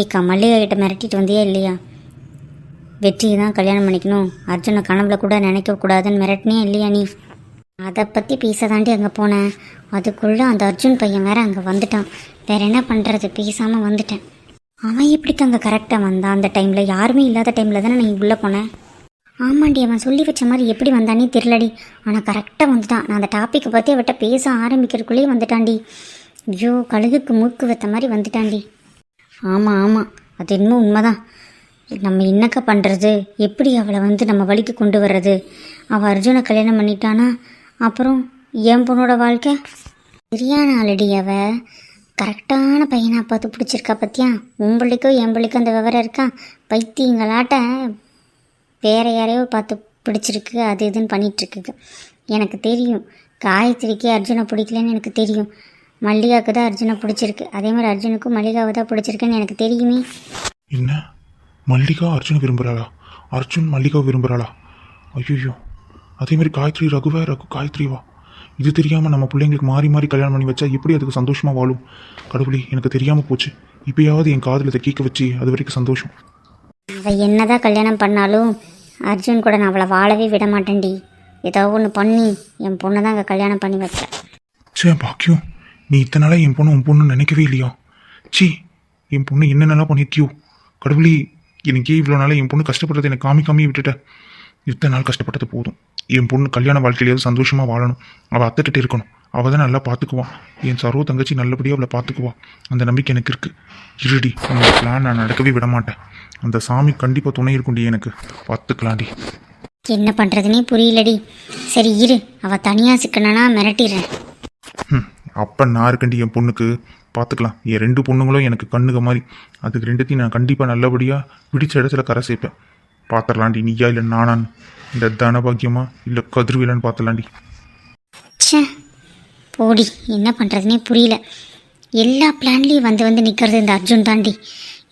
ஏக்கா மல்லிகா கிட்ட மிரட்டிட்டு வந்தியா இல்லையா? வெற்றியை தான் கல்யாணம் பண்ணிக்கணும். அர்ஜுனை கனவுல கூட நினைக்கக்கூடாதுன்னு மிரட்டினே இல்லையா நீ? அதை பற்றி பேச தாண்டி அங்கே போனேன் அதுக்குள்ளே அந்த அர்ஜுன் பையன் வேற அங்கே வந்துட்டான். வேற என்ன பண்ணுறது பேசாமல் வந்துட்டேன். அவன் எப்படிக்கு அங்கே கரெக்டாக வந்தான் அந்த டைமில் யாருமே இல்லாத டைமில் தானே நான் உள்ளே போனேன் ஆமாண்டி அவன் சொல்லி வச்ச மாதிரி எப்படி வந்தானே தெரிலடி ஆனால் கரெக்டாக வந்துட்டான். நான் அந்த டாப்பிக்கை பற்றி அவட்ட பேச ஆரம்பிக்கிறதுக்குள்ளேயே வந்துட்டான்டி ஐயோ கழுகுக்கு மூக்கு வைத்த மாதிரி வந்துட்டான்டி ஆமாம் ஆமாம் அது இன்னும் உண்மைதான். நம்ம என்னக்கா பண்ணுறது எப்படி அவளை வந்து நம்ம வழிக்கு கொண்டு வர்றது? அவள் அர்ஜுனை கல்யாணம் பண்ணிட்டானா? அப்புறம் என் பொண்ணோட வாழ்க்கை? சரியான ஆளடி அவ. கரெக்டான பையனை பார்த்து பிடிச்சிருக்கா பத்தியா? உன் பிள்ளைக்கோ என் பிள்ளைக்கோ அந்த விவரம் இருக்கா? பைத்தியங்களாட்ட வேற யாரையோ பார்த்து பிடிச்சிருக்கு அது இதுன்னு பண்ணிகிட்ருக்குது எனக்கு தெரியும். காயத்ரிக்கு அர்ஜுனை பிடிக்கலன்னு எனக்கு தெரியும். மல்லிகாவுக்கு தான் அர்ஜுனை பிடிச்சிருக்கு. அதே மாதிரி அர்ஜுனுக்கும் மல்லிகாவை தான் பிடிச்சிருக்குன்னு எனக்கு தெரியுமே. என்ன? மல்லிகா அர்ஜுன் விரும்புகிறாளா அர்ஜுன் மல்லிகா விரும்புகிறாளா ஐயோ அதே மாதிரி காயத்ரி ரகுவா ரகு காயத்ரிவா. இது தெரியாமல் நம்ம பிள்ளைங்களுக்கு மாறி மாறி கல்யாணம் பண்ணி வச்சா எப்படி அதுக்கு சந்தோஷமாக வாழும்? கடவுளே எனக்கு தெரியாமல் போச்சு. இப்பயாவது என் காதில் இதை கேட்க வச்சு அது வரைக்கும் சந்தோஷம். அவள் என்னதான் கல்யாணம் பண்ணாலும் அர்ஜுன் கூட நான் அவளை வாழவே விட மாட்டேன்டி. ஏதோ ஒன்று பண்ணி என் பொண்ணை தான் அங்கே கல்யாணம் பண்ணி வைப்பேன் சே பாக்கியம். நீ இத்தனை நாளாக என் பொண்ணு உன் பொண்ணு நினைக்கவே இல்லையா? சி என் பொண்ணு என்னென்னலாம் பண்ணியிருக்கியோ கடவுளே எனக்கே இவ்வளோ நாளாக என் பொண்ணு கஷ்டப்படுறதை எனக்கு காமி காமி விட்டுட்டேன் இத்தனை நாள் கஷ்டப்பட்டது போதும். என் பொண்ணு கல்யாண வாழ்க்கையிலேயாவது சந்தோஷமாக வாழணும். அவள் அத்தைக்கிட்ட இருக்கணும். அவள் தான் நல்லா பார்த்துக்குவான் என் சர்வ தங்கச்சி நல்லபடியாக அவளை பார்த்துக்குவா அந்த நம்பிக்கை எனக்கு இருக்குது இருடி உன்னோட பிளான் நான் நடக்கவே விட மாட்டேன். அந்த சாமி கண்டிப்பாக துணை இருக்கும்டி எனக்கு. பார்த்துக்கலாம்டி என்ன பண்ணுறதுனே புரியலடி. சரி இரு. அவள் தனியாக சிக்கனா மிரட்டிடுறேன். ம் அப்போ நான் இருக்கண்டி என் பொண்ணுக்கு பார்த்துக்கலாம் என் ரெண்டு பொண்ணுங்களும் எனக்கு கண்ணுக மாதிரி. அதுக்கு ரெண்டுத்தையும் நான் கண்டிப்பாக நல்லபடியாக பிடிச்ச இடத்துல கரை சேர்ப்பேன். பார்த்துடலாண்டி நீயா இல்லை நானான்னு. இந்த தனபாக்கியமா இல்லை கதிர்விலன்னு பார்த்துலாண்டி ச்சே போடி என்ன பண்ணுறதுனே புரியல. எல்லா பிளான்லேயும் வந்து வந்து நிற்கிறது இந்த அர்ஜுன் தாண்டி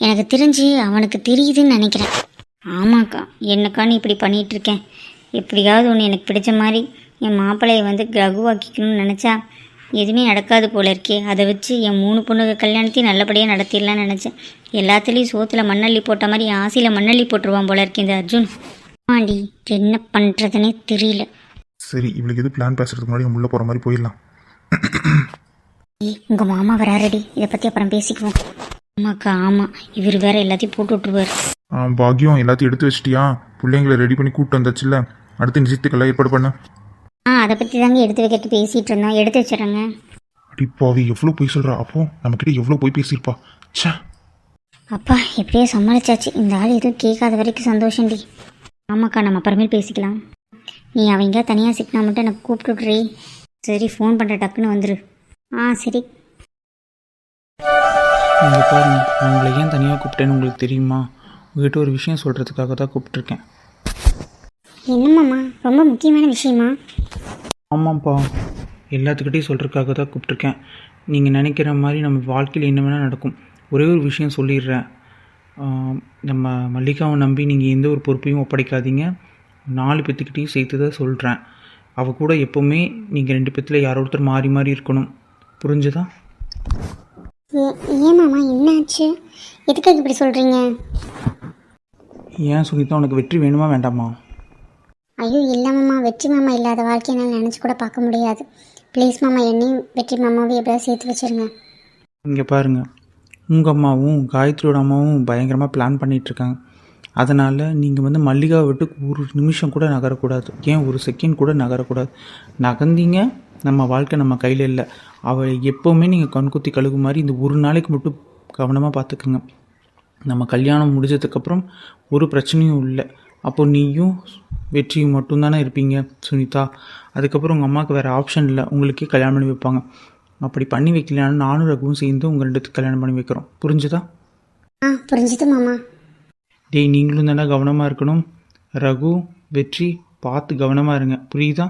எனக்கு தெரிஞ்சு அவனுக்கு தெரியுதுன்னு நினைக்கிறேன். ஆமாக்கா என்னக்கா நீ இப்படி பண்ணிகிட்டு இருக்கேன் எப்படியாவது ஒன்று எனக்கு பிடிச்ச மாதிரி என் மாப்பிள்ளையை வந்து ரகுவாக்கிக்கணும்னு நினச்சா எதுவுமே நடக்காது போல இருக்கே. அதை வச்சு என் மூணு பொண்ணுங்க கல்யாணத்தையும் நல்லபடியாக நடத்திடலாம்னு நினச்சேன். எல்லாத்துலேயும் சோத்தில் மண்ணள்ளி போட்ட மாதிரி ஆசையில் மண்ணள்ளி போட்டுருவான் போல இருக்கே இந்த அர்ஜுன். ஆண்டி என்ன பண்ணுறதுனே தெரியல. சரி இவளுக்கு எது பிளான் பேசுறதுக்கு முன்னாடி உள்ளே போகிற மாதிரி போயிடலாம். ஏய் உங்கள் மாமா வராரடி. இதை பற்றி அப்புறம் பேசிக்குவோம். ஆமாக்கா ஆமாம் இவர் வேற எல்லாத்தையும் போட்டு விட்ருவார் ஆ, பாக்கியம் எல்லாத்தையும் எடுத்து வச்சிட்டியா? பிள்ளைங்களை ரெடி பண்ணி கூப்பிட்டு வந்தாச்சுல்ல? அடுத்து நிச்சயத்துக்கெல்லாம் ஏற்பாடு பண்ண. ஆ அதை பற்றி தாங்க எடுத்து வைக்கிறது பேசிகிட்டு இருந்தோம். எடுத்து வச்சிடுறேங்க. அடிப்பாவி எவ்வளோ போய் சொல்கிறா அப்போ நம்மக்கிட்ட எவ்வளோ போய் பேசியிருப்பா? ச்சே. அப்பா எப்படியோ சமாளிச்சாச்சு. இந்த ஆள் எதுவும் கேட்காத வரைக்கும் சந்தோஷம்டி ஆமாக்கா நம்ம அப்புறமேல் பேசிக்கலாம். நீ அவங்க தனியாக சிக்கினா மட்டும் எனக்கு கூப்பிட்டு விட்றி சரி ஃபோன் பண்ணுற டக்குன்னு வந்துரு. ஆ சரி. இங்கே பாருங்க நான் உங்களை ஏன் தனியாக கூப்பிட்டேன்னு உங்களுக்கு தெரியுமா? உங்ககிட்ட ஒரு விஷயம் சொல்கிறதுக்காக தான் கூப்பிட்ருக்கேன் என்னம்மாம்மா? ரொம்ப முக்கியமான விஷயமா? ஆமாம்ப்பா. எல்லாத்துக்கிட்டையும் சொல்கிறதுக்காக தான் கூப்பிட்ருக்கேன் நீங்கள் நினைக்கிற மாதிரி நம்ம வாழ்க்கையில் என்ன வேணால் நடக்கும். ஒரே ஒரு விஷயம் சொல்லிடுறேன். நம்ம மல்லிகாவை நம்பி நீங்கள் எந்த ஒரு பொறுப்பையும் ஒப்படைக்காதீங்க. நாலு பேத்துக்கிட்டையும் சேர்த்து தான் சொல்கிறேன் அவள் கூட எப்போவுமே நீங்கள் ரெண்டு பேத்தில் யாரோ ஒருத்தர் மாறி மாறி இருக்கணும். புரிஞ்சுதா? ஏன் மாமா என்னாச்சு? எதுக்காக இப்படி சொல்கிறீங்க ஏன் சுனிதா உனக்கு வெற்றி வேணுமா வேண்டாமா? ஐயோ இல்லை மாமா வெற்றி மாமா இல்லாத வாழ்க்கையை நான் நினச்சி கூட பார்க்க முடியாது. ப்ளீஸ் மாமா என்னையும் வெற்றி மாமாவையும் எப்படியாவது சேர்த்து வச்சுருங்க. இங்கே பாருங்கள் உங்கள் அம்மாவும் காயத்ரியோட அம்மாவும் பயங்கரமாக பிளான் பண்ணிகிட்ருக்காங்க அதனால் நீங்கள் வந்து மல்லிகாவை விட்டு ஒரு நிமிஷம் கூட நகரக்கூடாது. ஏன்? ஒரு செகண்ட் கூட நகரக்கூடாது. நகர்ந்தீங்க நம்ம வாழ்க்கை நம்ம கையில் இல்லை. அவளை எப்போவுமே நீங்கள் கண்குத்தி கழுகு மாதிரி இந்த ஒரு நாளைக்கு மட்டும் கவனமாக பார்த்துக்குங்க. நம்ம கல்யாணம் முடிஞ்சதுக்கப்புறம் ஒரு பிரச்சனையும் இல்லை. அப்போ நீயும் வெற்றியும் மட்டும்தானே இருப்பீங்க சுனிதா. அதுக்கப்புறம் உங்கள் அம்மாவுக்கு வேறு ஆப்ஷன் இல்லை. உங்களுக்கே கல்யாணம் பண்ணி வைப்பாங்க. அப்படி பண்ணி வைக்கலனாலும் நானும் ரகுவும் சேர்ந்து உங்கள் ரெண்டுத்துக்கு கல்யாணம் பண்ணி வைக்கிறோம். புரிஞ்சுதா? ஆ புரிஞ்சுது மாமா. டேய் நீங்களும் தானே கவனமாக இருக்கணும். ரகு வெற்றி பார்த்து கவனமாக இருங்க. புரியுதா?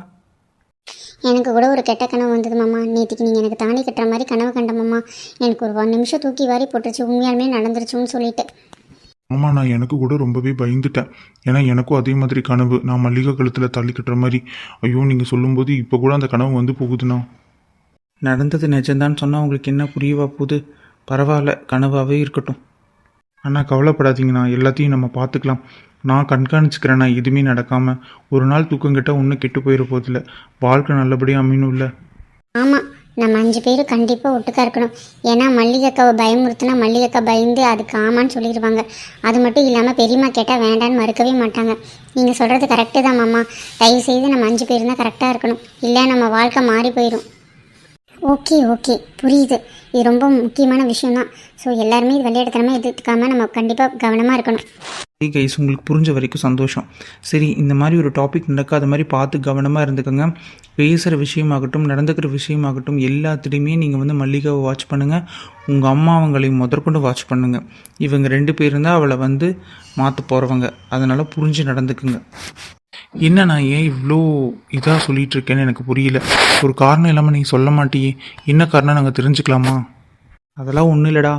எனக்கு கூட ஒரு கெட்ட கனவு வந்தது மாமா. நேற்றுக்கு நீங்கள் எனக்கு தாலி கட்டுற மாதிரி கனவு கண்ட மாமா. எனக்கு ஒரு ஒரு நிமிஷம் தூக்கி வாரி போட்டுருச்சு. உண்மையாலுமே நடந்துருச்சுன்னு சொல்லிட்டு. ஆமாம் நான் எனக்கு கூட ரொம்பவே பயந்துட்டேன். ஏன்னா எனக்கும் அதே மாதிரி கனவு. நான் மல்லிகை கழுத்தில் தள்ளி கட்டுற மாதிரி. ஐயோ நீங்கள் சொல்லும்போது இப்போ கூட அந்த கனவு வந்து போகுதுண்ணா. நடந்தது நிஜம்தான்னு சொன்னால் உங்களுக்கு என்ன புரியவா போகுது? பரவாயில்ல கனவாகவே இருக்கட்டும். அண்ணா கவலைப்படாதீங்கண்ணா. எல்லாத்தையும் நம்ம பார்த்துக்கலாம். நான் கண்காணிச்சுக்கிறேண்ணா. எதுவுமே நடக்காமல் ஒரு நாள் தூக்கம் கெட்டால் ஒன்றும் கெட்டு போயிட போதில்ல. வாழ்க்கை நல்லபடியாக அமையணும் இல்லை நம்ம அஞ்சு பேரும் கண்டிப்பாக ஒட்டுக்காக இருக்கணும். ஏன்னா மல்லிகைக்காவை பயமுறுத்தினா மல்லிகைக்கா பயந்து அதுக்கு ஆமான்னு சொல்லிடுவாங்க. அது மட்டும் இல்லாமல் பெரியம்மா கேட்டால் வேண்டான்னு மறுக்கவே மாட்டாங்க. நீங்கள் சொல்கிறது கரெக்டு தான் மாமா. தயவு செய்து நம்ம அஞ்சு பேர் தான் கரெக்டாக இருக்கணும். இல்லை நம்ம வாழ்க்கை மாறி போயிடும் ஓகே ஓகே. புரியுது. இது ரொம்ப முக்கியமான விஷயம் தான் ஸோ எல்லாருமே இது விளையாடுத்தனமாக எடுத்துக்காமல் நம்ம கண்டிப்பாக கவனமாக இருக்கணும். கைஸ் உங்களுக்கு புரிஞ்ச வரைக்கும் சந்தோஷம். சரி இந்த மாதிரி ஒரு டாபிக் நடக்காத மாதிரி பார்த்து கவனமாக இருந்துக்கோங்க. பேசுகிற விஷயமாகட்டும் நடந்துக்கிற விஷயமாகட்டும் எல்லாத்துலேயுமே நீங்கள் வந்து மல்லிகாவை வாட்ச் பண்ணுங்கள் உங்கள் அம்மா அவங்களையும் முதற்கொண்டு வாட்ச் பண்ணுங்கள் இவங்க ரெண்டு பேரும் தான் அவளை வந்து மாற்ற போகிறவங்க அதனால் புரிஞ்சு நடந்துக்குங்க. என்ன நான் ஏன் இவ்வளோ இதாக சொல்லிகிட்ருக்கேன்னு எனக்கு புரியல. ஒரு காரணம் இல்லாமல் நீங்கள் சொல்ல மாட்டியே. என்ன காரணம் நாங்கள் தெரிஞ்சுக்கலாமா? அதெல்லாம் ஒன்றும் இல்லைடா.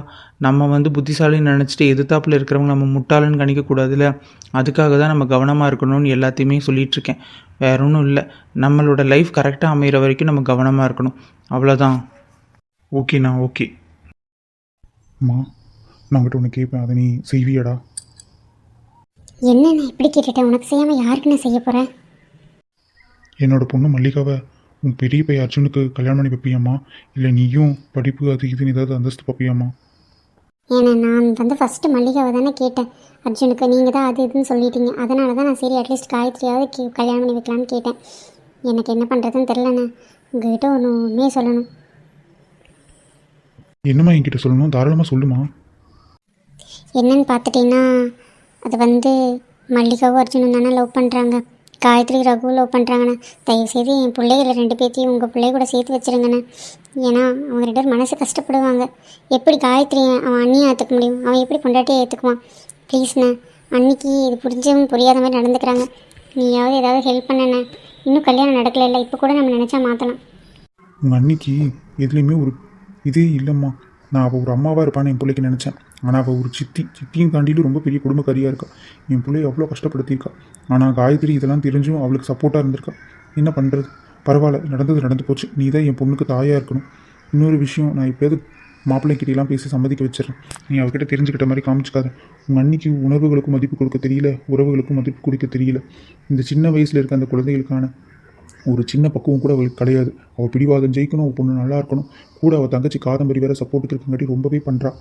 நம்ம வந்து புத்திசாலின்னு நினச்சிட்டு எதிர்த்தாப்புல இருக்கிறவங்க நம்ம முட்டாளன்னு கணிக்கக்கூடாதுல்ல? அதுக்காக தான் நம்ம கவனமாக இருக்கணும்னு எல்லாத்தையுமே சொல்லிட்டு இருக்கேன் வேற ஒன்றும் இல்லை. நம்மளோட லைஃப் கரெக்டாக அமைகிற வரைக்கும் நம்ம கவனமாக இருக்கணும். அவ்வளோதான் ஓகேண்ணா ஓகே அம்மா நான் உங்கள்கிட்ட ஒன்று கேட்பேன் அதை நீ செய்வியாடா. என்ன நான் எப்படி கேட்டுட்டேன் உனக்கு செய்யாமல் யாருக்கு நான் செய்ய போகிறேன் என்னோட பொண்ணு மல்லிகாவை உன் பெரிய பையன் அர்ஜுனுக்கு கல்யாணம் பண்ணி வைப்பியாம்மா? இல்லை நீயும் படிப்பு அது இதுன்னு ஏதாவது அந்தஸ்து பார்ப்பியாம்மா? ஏன்னா நான் வந்து ஃபஸ்ட்டு மல்லிகாவை தானே கேட்டேன். அர்ஜுனுக்கு நீங்கள் தான் அது இதுன்னு சொல்லிட்டீங்க. அதனால தான் நான் சரி அட்லீஸ்ட் காயத்ரியாவது கே கல்யாணம் பண்ணி வைக்கலான்னு கேட்டேன். எனக்கு என்ன பண்ணுறதுன்னு தெரிலண்ணே உங்ககிட்ட ஒன்று உண்மையை சொல்லணும். என்னம்மா என்கிட்ட சொல்லணும்? தாராளமாக சொல்லுமா? என்னன்னு பார்த்துட்டீங்கன்னா அது வந்து மல்லிகாவும் அர்ஜுனும் தானே லவ் பண்ணுறாங்க காயத்ரி ரகு லவ் பண்ணுறாங்கண்ணா தயவுசெய்து என் பிள்ளைகளை ரெண்டு பேர்த்தையும் உங்கள் பிள்ளை கூட சேர்த்து வச்சிருங்கண்ணே. ஏன்னா அவங்க ரெண்டு பேரும் மனசு கஷ்டப்படுவாங்க. எப்படி காயத்ரி அவன் அண்ணியை ஏற்றுக்க முடியும்? அவன் எப்படி பொண்டாட்டியை ஏற்றுக்குவான் ப்ளீஸ்ண்ணா அன்னைக்கு இது புரிஞ்சவங்க புரியாத மாதிரி நடந்துக்கிறாங்க. நீயாவது ஏதாவது ஹெல்ப் பண்ணண்ணே. இன்னும் கல்யாணம் நடக்கல இல்லை இப்போ கூட நம்ம நினச்சா மாற்றலாம் உங்கள் அன்னைக்கு எதுலேயுமே ஒரு இதே இல்லைம்மா. நான் அவள் ஒரு அம்மாவாக இருப்பான்னு என் பிள்ளைக்கு நினச்சேன். ஆனால் அவள் ஒரு சித்தி. சித்தியும் தாண்டிலும் ரொம்ப பெரிய குடும்பக்காரியாக இருக்கா. என் பிள்ளைய அவ்வளோ கஷ்டப்படுத்தியிருக்கா. ஆனால் காயத்ரி இதெல்லாம் தெரிஞ்சும் அவளுக்கு சப்போர்ட்டாக இருந்திருக்கா. என்ன பண்ணுறது பரவாயில்ல நடந்தது நடந்து போச்சு. நீ தான் என் பொண்ணுக்கு தாயாக இருக்கணும். இன்னொரு விஷயம் நான் எப்போயாவது மாப்பிள்ளைக்கிட்டலாம் பேசி சம்மதிக்க வச்சிடறேன். நீ அவகிட்ட தெரிஞ்சுக்கிட்ட மாதிரி காமிச்சிக்காத. உங்கள் அன்னைக்கு உணர்வுகளுக்கும் மதிப்பு கொடுக்க தெரியல உறவுகளுக்கும் மதிப்பு கொடுக்க தெரியல. இந்த சின்ன வயசில் இருக்க அந்த குழந்தைகளுக்கான ஒரு சின்ன பக்குவம் கூட அவளுக்கு கிடையாது. அவள் பிடிவாதம் ஜெயிக்கணும் அவள் பொண்ணு நல்லா இருக்கணும். கூட அவள் தங்கச்சி காதம்பரி வேற சப்போர்ட்டுக்கு இருக்கங்காட்டி ரொம்பவே பண்ணுறா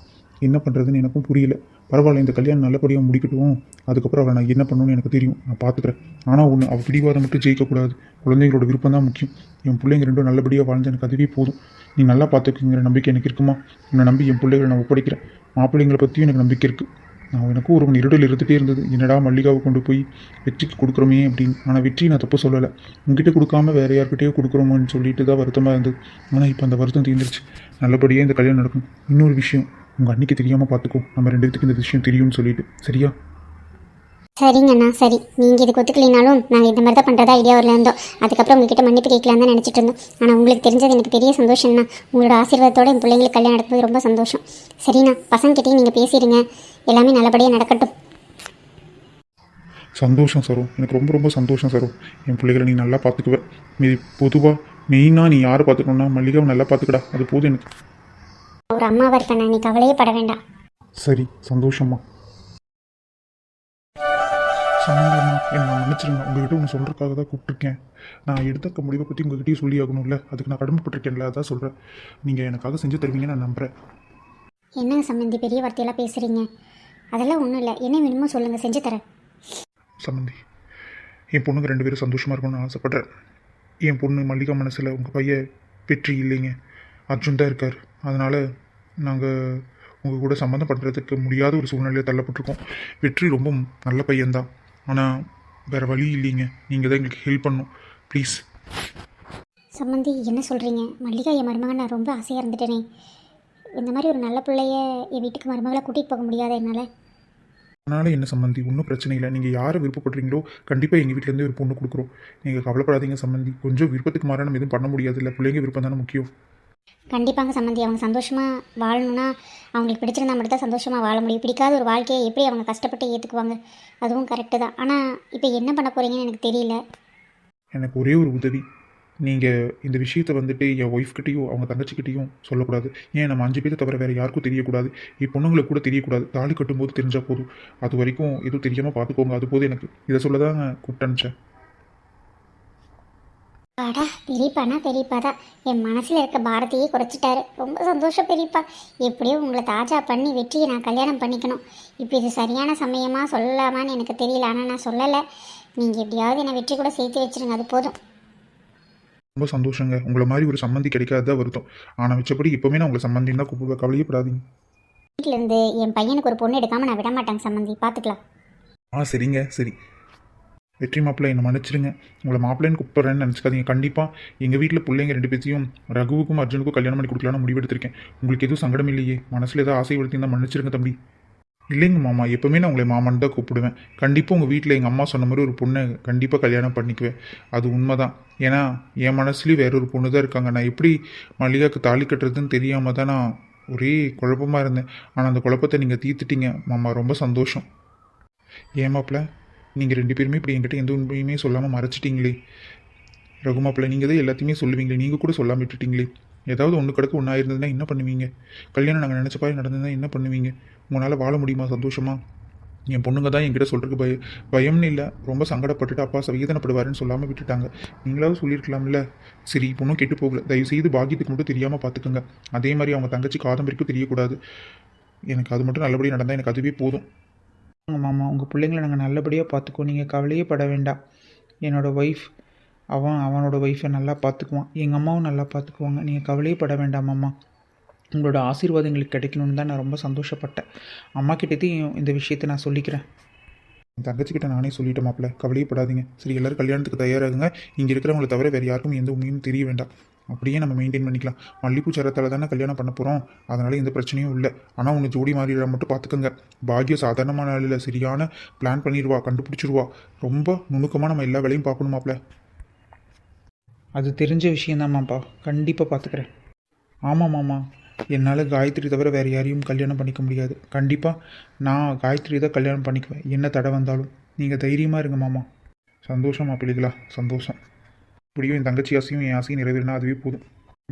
என்ன பண்ணுறதுன்னு எனக்கும் புரியல. பரவாயில்ல இந்த கல்யாணம் நல்லபடியாக முடிக்கட்டும். அதுக்கப்புறம் அவளை நான் என்ன பண்ணணும்னு எனக்கு தெரியும். நான் பார்த்துக்கிறேன். ஆனால் ஒன்று அவள் பிடிவாதம் மட்டும் ஜெயிக்கக்கூடாது குழந்தைங்களோட விருப்பம் தான் முக்கியம். என் பிள்ளைங்க ரெண்டும் நல்லபடியாக வாழ்ந்து எனக்கு அதுவே போதும். நீ நல்லா பார்த்துக்குங்கிற நம்பிக்கை எனக்கு இருக்குமா? உன்னை நம்பி என் பிள்ளைகளை நான் ஒப்படைக்கிறேன். மாப்பிள்ளைங்களை பற்றியும் எனக்கு நம்பிக்கை இருக்குது நான் எனக்கும் ஒரு இருடல் இருந்துகிட்டே இருந்தது. என்னடா மல்லிகாவை கொண்டு போய் வெற்றிக்கு கொடுக்குறோமே அப்படின்னு. ஆனால் வெற்றி நான் தப்பு சொல்லலை. உங்ககிட்ட கொடுக்காம வேற யார்கிட்டயோ கொடுக்குறோமோன்னு சொல்லிட்டு தான் வருத்தமாக இருந்தது. ஆனால் இப்போ அந்த வருத்தம் தீர்ந்துருச்சு. நல்லபடியாக இந்த கல்யாணம் நடக்கும். இன்னொரு விஷயம். உங்கள் அன்னைக்கு தெரியாமல் பார்த்துக்கோ நம்ம ரெண்டு பேத்துக்கு இந்த விஷயம் தெரியும்னு சொல்லிட்டு. சரியா? சரிங்கண்ணா சரி. நீங்கள் இதுக்கு ஒத்துக்கலைனாலும் நாங்கள் இந்த மாதிரி தான் பண்ணுறதா ஐடியாவில் இருந்தோம். அதுக்கப்புறம் உங்ககிட்ட மன்னிப்பு கேட்கலாம் தான் நினச்சிட்டு இருந்தோம். ஆனால் உங்களுக்கு தெரிஞ்சது எனக்கு பெரிய சந்தோஷம்ண்ணா. உங்களோட ஆசீர்வாதத்தோட என் பிள்ளைங்களுக்கு கல்யாணம் நடக்கும்போது ரொம்ப சந்தோஷம். சரிண்ணா பசங்ககிட்டயும் நீங்கள் பேசிடுங்க. எல்லாமே நல்லபடியாக நடக்கட்டும். சந்தோஷம் சரோ. எனக்கு ரொம்ப ரொம்ப சந்தோஷம் சரோ. என் பிள்ளைகளை நீ நல்லா பார்த்துக்குவ மீ பொதுவாக மெயினாக நீ யாரை பார்த்துக்கணும்னா மல்லிகாவை நல்லா பார்த்துக்கடா அது போதும் எனக்கு. ஒரு அம்மாவாக இருப்பேன் நீ கவலையே பட வேண்டாம். சரி சந்தோஷம்மா. சம்மந்தம்மா என்ன மன்னிச்சிருங்க. உங்ககிட்ட ஒன்று சொல்கிறதுக்காக தான் கூப்பிட்டுருக்கேன். நான் எடுத்த முடிவை பற்றி உங்ககிட்டயும் சொல்லி ஆகணும்ல அதுக்கு நான் கடமைப்பட்டிருக்கேன்ல அதான் சொல்கிறேன் நீங்கள் எனக்காக செஞ்சு தருவீங்கன்னு நான் நம்புகிறேன் என்னங்க சம்மந்தி பெரிய வார்த்தையெல்லாம் பேசுகிறீங்க அதெல்லாம் ஒன்றும் இல்லை. என்ன வேணுமோ சொல்லுங்கள் செஞ்சு தரேன். சம்மந்தி என் பொண்ணுங்க ரெண்டு பேரும் சந்தோஷமாக இருக்கணும்னு ஆசைப்பட்றேன். என் பொண்ணு மல்லிகா மனசில் உங்கள் பையன் வெற்றி இல்லைங்க. தான் இருக்கார். அதனால் நாங்கள் உங்கள் கூட சம்மந்தம் பண்ணுறதுக்கு முடியாத ஒரு சூழ்நிலையில் தள்ளப்பட்டிருக்கோம். வெற்றி ரொம்ப நல்ல பையன்தான். ஆனால் வேறு வழி இல்லைங்க. நீங்கள் தான் எங்களுக்கு ஹெல்ப் பண்ணணும். ப்ளீஸ் சம்மந்தி என்ன சொல்கிறீங்க மல்லிகா என் மருமகன் நான் ரொம்ப ஆசையாக இருந்துட்டேனே. இந்த மாதிரி ஒரு நல்ல பிள்ளைய என் வீட்டுக்கு மருமகளை கூட்டிகிட்டு போக முடியாத என்னால்? அதனால் என்ன சம்மந்தி ஒன்றும் பிரச்சனை இல்லை. நீங்கள் யாரை விருப்பப்படுறீங்களோ கண்டிப்பாக எங்கள் வீட்டிலேருந்து ஒரு பொண்ணு கொடுக்குறோம். நீங்கள் கவலைப்படாதீங்க சம்மந்தி கொஞ்சம் விருப்பத்துக்கு மாற நம்ம எதுவும் பண்ண முடியாது இல்லை பிள்ளைங்க விருப்பம் தானே முக்கியம். கண்டிப்பாங்க சம்மந்தி. அவங்க சந்தோஷமாக வாழணும்னா அவங்களுக்கு பிடிச்சிருந்தா மட்டும் தான் சந்தோஷமாக வாழ முடியும். பிடிக்காத ஒரு வாழ்க்கையை எப்படி அவங்க கஷ்டப்பட்டு ஏற்றுக்குவாங்க அதுவும் கரெக்டு தான். ஆனால் இப்போ என்ன பண்ண போகிறீங்கன்னு எனக்கு தெரியல. எனக்கு ஒரே ஒரு உதவி. நீங்கள் இந்த விஷயத்தை வந்துட்டு என் ஒய்ஃப்கிட்டையும் அவங்க தங்கச்சிக்கிட்டையும் சொல்லக்கூடாது. ஏன் நம்ம அஞ்சு பேரை தவிர வேறு யாருக்கும் தெரியக்கூடாது? என் பொண்ணுங்களுக்கு கூட தெரியக்கூடாது. தாலி கட்டும்போது தெரிஞ்சால் போதும். அது வரைக்கும் எதுவும் தெரியாமல் பார்த்துக்கோங்க. அது போது எனக்கு. இதை சொல்ல தான் கூப்பிட்டு அனுப்பிச்சேன் அடா பெரியப்பானா பெரியப்பா தான் என் மனசில் இருக்க பாரதியே குறைச்சிட்டாரு. ரொம்ப சந்தோஷம் பெரியப்பா எப்படியோ உங்களை தாஜா பண்ணி வெற்றியை நான் கல்யாணம் பண்ணிக்கணும். இப்போ இது சரியான சமயமாக சொல்லலாமான்னு எனக்கு தெரியல. ஆனால் நான் சொல்லலை. நீங்கள் எப்படியாவது என்னை வெற்றி கூட சேர்த்து வச்சிருங்க. அது போதும். ரொம்ப சந்தோஷங்க. உங்களை மாதிரி ஒரு சம்மந்தி கிடைக்காததான் வருத்தம். ஆனால் மிச்சப்படி இப்போவுமே நான் உங்களை சம்மந்தின்னு தான் கூப்பிடுவேன் கவலையப்படாதீங்க வீட்டிலேருந்து என் பையனுக்கு ஒரு பொண்ணு எடுக்காமல் நான் விட மாட்டேங்க சம்மந்தி பார்த்துக்கலாம் ஆ சரிங்க. சரி. வெற்றி மாப்பிள்ளை என்னை மன்னிச்சிடுங்க. உங்களை மாப்பிள்ளைன்னு கூப்பிட்றேன்னு நினச்சிக்காதீங்க. கண்டிப்பாக எங்கள் வீட்டில் பிள்ளைங்க ரெண்டு பேத்தையும் ரகுவுக்கும் அர்ஜுனுக்கும் கல்யாணம் பண்ணி கொடுக்கலான்னு முடிவெடுத்திருக்கேன். உங்களுக்கு எதுவும் சங்கடம் இல்லையே? மனசில் ஏதாவது ஆசை வளர்த்திருந்தா மன்னிச்சிருங்க தம்பி. இல்லைங்க மாமா எப்போவுமே நான் உங்களை மாமன் தான் கூப்பிடுவேன். கண்டிப்பாக உங்கள் வீட்டில் எங்கள் அம்மா சொன்ன மாதிரி ஒரு பொண்ணை கண்டிப்பாக கல்யாணம் பண்ணிக்குவேன். அது உண்மை தான் ஏன்னா என் மனசுலேயும் வேற ஒரு பொண்ணு தான் இருக்காங்க. நான் எப்படி மல்லிகாவுக்கு தாலி கட்டுறதுன்னு தெரியாமல் தான் நான் ஒரே குழப்பமாக இருந்தேன். ஆனால் அந்த குழப்பத்தை நீங்கள் தீர்த்துட்டீங்க. மாமா ரொம்ப சந்தோஷம். ஏன் நீங்கள் ரெண்டு பேருமே இப்படி என்கிட்ட எந்த உண்மையுமே சொல்லாமல் மறைச்சிட்டிங்களே? ரகுமாப்பிள்ள நீங்கள் தான் எல்லாத்தையுமே சொல்லுவீங்களே? நீங்கள் கூட சொல்லாமல் விட்டுட்டீங்களே? ஏதாவது ஒன்று கிடக்கு ஒன்றா இருந்ததுன்னா என்ன பண்ணுவீங்க? கல்யாணம் நாங்கள் நினச்ச பாய் நடந்ததுன்னா என்ன பண்ணுவீங்க? உங்களால் வாழ முடியுமா சந்தோஷமா? என் பொண்ணுங்க தான் என்கிட்ட சொல்கிறதுக்கு பய பயம்னு இல்லை. ரொம்ப சங்கடப்பட்டுட்டு அப்பா சவேதனைப்படுவாருன்னு சொல்லாமல் விட்டுட்டாங்க. நீங்களாவது சொல்லியிருக்கலாம்ல? சரி பொண்ணும் கெட்டு போகல. தயவு செய்து பாக்கியத்துக்கு மட்டும் தெரியாமல் பார்த்துக்கோங்க அதே மாதிரி அவங்க தங்கச்சி காதம்பரிக்கும் தெரியக்கூடாது. எனக்கு அது மட்டும் நல்லபடியாக நடந்தால் எனக்கு அதுவே போதும். ஆமாம் மாமா உங்கள் பிள்ளைங்கள நாங்கள் நல்லபடியாக பார்த்துக்குவோம். நீங்கள் கவலையே பட வேண்டாம். என்னோடய ஒய்ஃப் அவன் அவனோட ஒய்ஃபை நல்லா பார்த்துக்குவான். எங்கள் அம்மாவும் நல்லா பார்த்துக்குவாங்க. நீங்கள் கவலையே பட வேண்டாம் மாமா உங்களோட ஆசீர்வாதம் எங்களுக்கு கிடைக்கணும்னு தான் நான் ரொம்ப சந்தோஷப்பட்டேன். அம்மா கிட்டத்தையும் இந்த விஷயத்தை நான் சொல்லிக்கிறேன். என் தங்கச்சிக்கிட்ட நானே சொல்லிட்டேன் மாப்பிள்ள கவலையப்படாதீங்க. சரி எல்லோரும் கல்யாணத்துக்கு தயாராகுங்க. இங்கே இருக்கிறவங்கள தவிர வேறு யாருக்கும் எந்த உண்மையும் தெரிய வேண்டாம். அப்படியே நம்ம மெயின்டைன் பண்ணிக்கலாம். மல்லிப்பூ சரத்தால் தானே கல்யாணம் பண்ண போகிறோம் அதனால் எந்த பிரச்சனையும் இல்லை. ஆனால் உன்னை ஜோடி மாறிட மட்டும் பார்த்துக்கோங்க பாக்கியம் சாதாரணமான ஆள் இல்லை சரியான பிளான் பண்ணிடுவா கண்டுபிடிச்சிருவா. ரொம்ப நுணுக்கமாக நம்ம எல்லா வேலையும் பார்க்கணும் மாப்பிள்ள அது தெரிஞ்ச விஷயந்தாம்மாப்பா கண்டிப்பாக பார்த்துக்கிறேன் ஆமாம் மாமா. என்னால் காயத்ரி தவிர வேறு யாரையும் கல்யாணம் பண்ணிக்க முடியாது. கண்டிப்பாக நான் காயத்ரி தான் கல்யாணம் பண்ணிக்குவேன். என்ன தடை வந்தாலும். நீங்கள் தைரியமாக இருங்க மாமா. சந்தோஷம் மாப்பிள்ளைகளா. சந்தோஷம். இப்படியும் என் தங்கச்சி ஆசையும் என் ஆசையும் நிறைவேறினா அதுவே போதும்.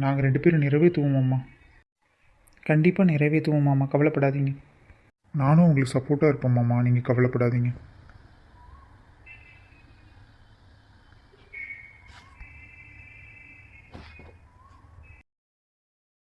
நாங்கள் ரெண்டு பேரும் நிறைவேற்றுவோம் மாமா. கண்டிப்பாக நிறைவேற்றுவோம் மாமா. கவலைப்படாதீங்க. நானும் உங்களுக்கு சப்போர்ட்டாக இருப்பேன் மாமா. நீங்கள் கவலைப்படாதீங்க.